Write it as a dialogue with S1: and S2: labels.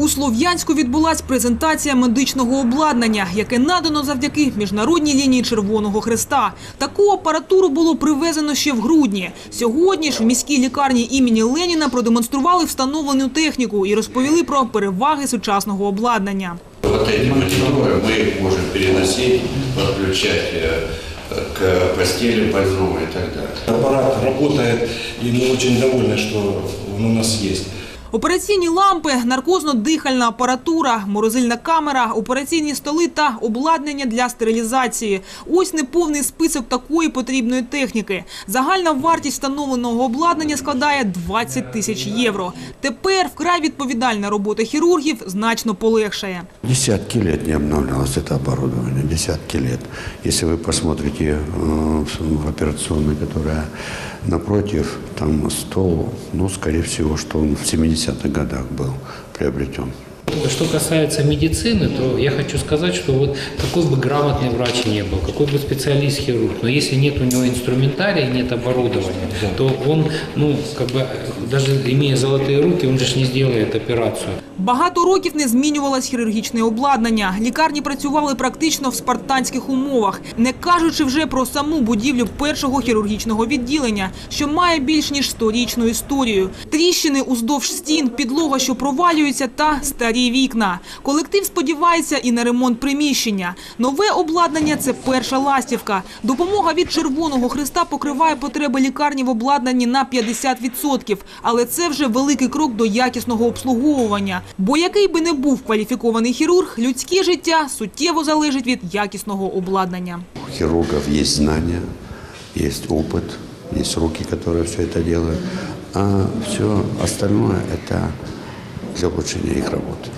S1: У Слов'янську відбулась презентація медичного обладнання, яке надано завдяки міжнародній лінії Червоного Хреста. Таку апаратуру було привезено ще в грудні. Сьогодні ж в міській лікарні імені Леніна продемонстрували встановлену техніку і розповіли про переваги сучасного обладнання.
S2: Вот эти мониторы мы их можем переносить, подключать э, к постели больного и так далее.
S3: Аппарат работает, и мы очень довольны, что он у нас есть.
S1: Операційні лампи, наркозно-дихальна апаратура, морозильна камера, операційні столи та обладнання для стерилізації. Ось неповний список такої потрібної техніки. Загальна вартість встановленого обладнання складає 20 тисяч євро. Тепер вкрай відповідальна робота хірургів значно полегшає.
S4: Десятки лет не обновлялось это оборудование, десятки лет. Если вы посмотрите э, в операционной, которая напротив, там стол, ну, скорее всего, что он в 70-х годах был приобретен.
S5: Что касается медицины, то я хочу сказать, что вот какой бы грамотный врач не был, какой бы специалист-хирург, но если нет у него инструментария, нет оборудования, то он, ну, как бы, даже имея золотые руки, он же ж не сделает операцию.
S1: Багато років не змінювалось хірургічне обладнання. Лікарні працювали практично в спартанських умовах, не кажучи вже про саму будівлю першого хірургічного відділення, що має більш ніж сторічну історію. Тріщини уздовж стін, підлога, що провалюється, та старі вікна. Колектив сподівається і на ремонт приміщення. Нове обладнання це перша ластівка. Допомога від Червоного Христа покриває потреби лікарні в обладнанні на 50%. Але це вже великий крок до якісного обслуговування. Бо який би не був кваліфікований хірург, людське життя суттєво залежить від якісного обладнання.
S4: У хирургов есть знания, есть опыт, есть руки, которые все это делают, а все остальное – это для улучшения их работы.